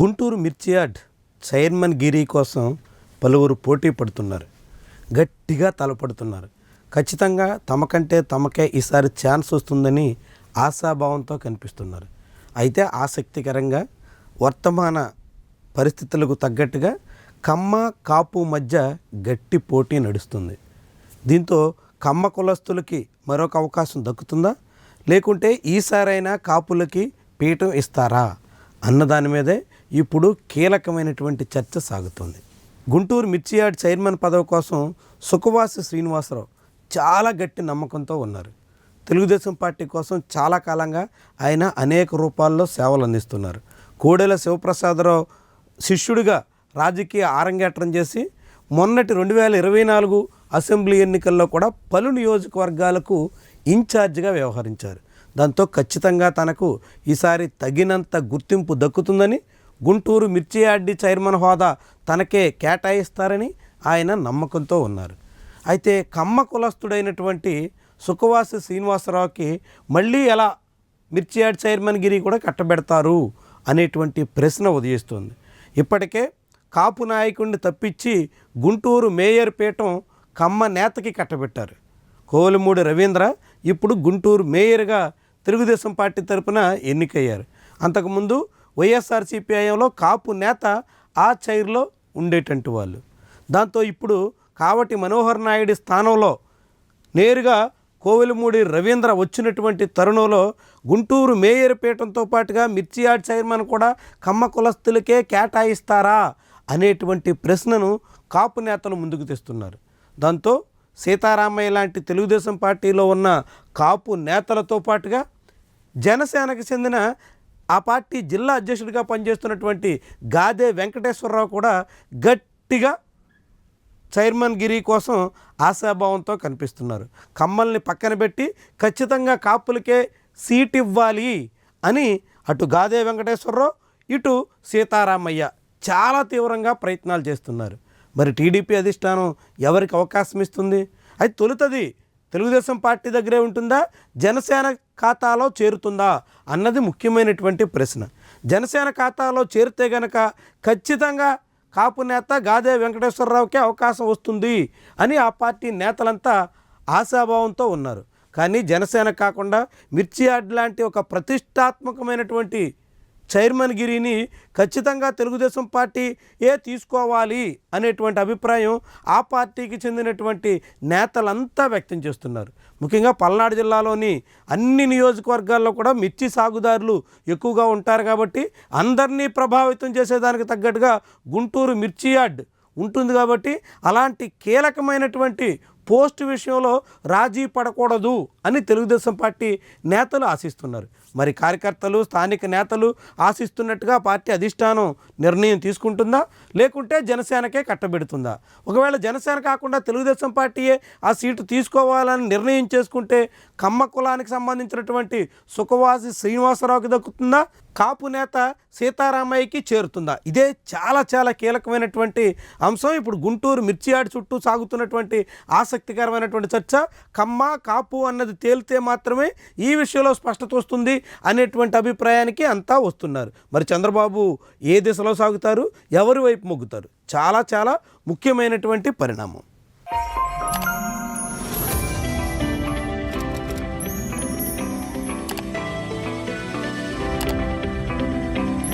Guntur మిర్చియార్డ్ chairman గిరి కోసం పలువురు పోటీ పడుతున్నారు. గట్టిగా తలపడుతున్నారు. ఖచ్చితంగా తమకంటే తమకే ఈసారి ఛాన్స్ వస్తుందని ఆశాభావంతో కనిపిస్తున్నారు. అయితే ఆసక్తికరంగా వర్తమాన పరిస్థితులకు తగ్గట్టుగా కమ్మ కాపు మధ్య గట్టి పోటీ నడుస్తుంది. దీంతో కమ్మ కులస్తులకి మరొక అవకాశం దక్కుతుందా? లేకుంటే ఈసారైనా కాపులకి పీఠం ఇస్తారా? అన్న దాని మీదే ఇప్పుడు కీలకమైనటువంటి చర్చ సాగుతుంది. గుంటూరు మిర్చియార్డ్ చైర్మన్ పదవి కోసం సుఖవాసి శ్రీనివాసరావు చాలా గట్టి నమ్మకంతో ఉన్నారు. తెలుగుదేశం పార్టీ కోసం చాలా కాలంగా ఆయన అనేక రూపాల్లో సేవలు అందిస్తున్నారు. కోడెల శివప్రసాదరావు శిష్యుడిగా రాజకీయ ఆరంగేట్రం చేసి మొన్నటి రెండు వేల ఇరవై నాలుగు అసెంబ్లీ ఎన్నికల్లో కూడా పలు నియోజకవర్గాలకు ఇన్ఛార్జిగా వ్యవహరించారు. దాంతో ఖచ్చితంగా తనకు ఈసారి తగినంత గుర్తింపు దక్కుతుందని గుంటూరు మిర్చియార్డి చైర్మన్ హోదా తనకే కేటాయిస్తారని ఆయన నమ్మకంతో ఉన్నారు. అయితే కమ్మ కులస్తుడైనటువంటి సుఖవాసి శ్రీనివాసరావుకి మళ్ళీ ఎలా మిర్చియార్డ్ చైర్మన్ గిరి కూడా కట్టబెడతారు అనేటువంటి ప్రశ్న ఉదయిస్తుంది. ఇప్పటికే కాపు నాయకుడిని తప్పించి గుంటూరు మేయర్ పీఠం కమ్మ నేతకి కట్టబెట్టారు. కోలమూడి రవీంద్ర ఇప్పుడు గుంటూరు మేయర్గా తెలుగుదేశం పార్టీ తరపున ఎన్నికయ్యారు. అంతకుముందు వైఎస్ఆర్సీపీ హయాంలో కాపు నేత ఆ చైర్లో ఉండేటంటి వాళ్ళు. దాంతో ఇప్పుడు కావటి మనోహర్ నాయుడి స్థానంలో నేరుగా కోవెలమూడి రవీంద్ర వచ్చినటువంటి తరుణంలో గుంటూరు మేయర్ పీఠంతో పాటుగా మిర్చియాడ్ చైర్మన్ కూడా కమ్మ కులస్తులకే కేటాయిస్తారా అనేటువంటి ప్రశ్నను కాపు నేతలు ముందుకు తెస్తున్నారు. దాంతో సీతారామయ్య లాంటి తెలుగుదేశం పార్టీలో ఉన్న కాపు నేతలతో పాటుగా జనసేనకు చెందిన ఆ పార్టీ జిల్లా అధ్యక్షుడిగా పనిచేస్తున్నటువంటి గాదే వెంకటేశ్వరరావు కూడా గట్టిగా చైర్మన్ గిరి కోసం ఆశాభావంతో కనిపిస్తున్నారు. కమ్మల్ని పక్కన పెట్టి ఖచ్చితంగా కాపులకే సీట్ ఇవ్వాలి అని అటు గాదే వెంకటేశ్వరరావు ఇటు సీతారామయ్య చాలా తీవ్రంగా ప్రయత్నాలు చేస్తున్నారు. మరి టీడీపీ అధిష్టానం ఎవరికి అవకాశం ఇస్తుంది? అది తొలుతది. తెలుగుదేశం పార్టీ దగ్గరే ఉంటుందా? జనసేన ఖాతాలో చేరుతుందా? అన్నది ముఖ్యమైనటువంటి ప్రశ్న. జనసేన ఖాతాలో చేరితే గనక ఖచ్చితంగా కాపు నేత గాదే వెంకటేశ్వరరావుకే అవకాశం వస్తుంది అని ఆ పార్టీ నేతలంతా ఆశాభావంతో ఉన్నారు. కానీ జనసేన కాకుండా మిర్చి యార్డ్ లాంటి ఒక ప్రతిష్టాత్మకమైనటువంటి చైర్మన్ గిరిని ఖచ్చితంగా తెలుగుదేశం పార్టీ ఏ తీసుకోవాలి అనేటువంటి అభిప్రాయం ఆ పార్టీకి చెందినటువంటి నేతలంతా వ్యక్తం చేస్తున్నారు. ముఖ్యంగా పల్నాడు జిల్లాలోని అన్ని నియోజకవర్గాల్లో కూడా మిర్చి సాగుదారులు ఎక్కువగా ఉంటారు కాబట్టి అందరినీ ప్రభావితం చేసేదానికి తగ్గట్టుగా గుంటూరు మిర్చి యార్డ్ ఉంటుంది కాబట్టి అలాంటి కీలకమైనటువంటి పోస్ట్ విషయంలో రాజీ పడకూడదు అని తెలుగుదేశం పార్టీ నేతలు ఆశిస్తున్నారు. మరి కార్యకర్తలు స్థానిక నేతలు ఆశిస్తున్నట్టుగా పార్టీ అధిష్టానం నిర్ణయం తీసుకుంటుందా? లేకుంటే జనసేనకే కట్టబెడుతుందా? ఒకవేళ జనసేన కాకుండా తెలుగుదేశం పార్టీయే ఆ సీటు తీసుకోవాలని నిర్ణయం చేసుకుంటే కమ్మ కులానికి సంబంధించినటువంటి సుఖవాసి శ్రీనివాసరావుకి దక్కుతుందా? కాపు నేత సీతారామయ్యకి చేరుతుందా? ఇదే చాలా చాలా కీలకమైనటువంటి అంశం. ఇప్పుడు గుంటూరు మిర్చియాడి చుట్టూ సాగుతున్నటువంటి ఆసక్తికరమైనటువంటి చర్చ. కమ్మ కాపు అన్నది తేలితే మాత్రమే ఈ విషయంలో స్పష్టత వస్తుంది అనేటువంటి అభిప్రాయానికి అంతా వస్తున్నారు. మరి చంద్రబాబు ఏ దిశలో సాగుతారు? ఎవరి వైపు మొగ్గుతారు? చాలా చాలా ముఖ్యమైనటువంటి పరిణామం.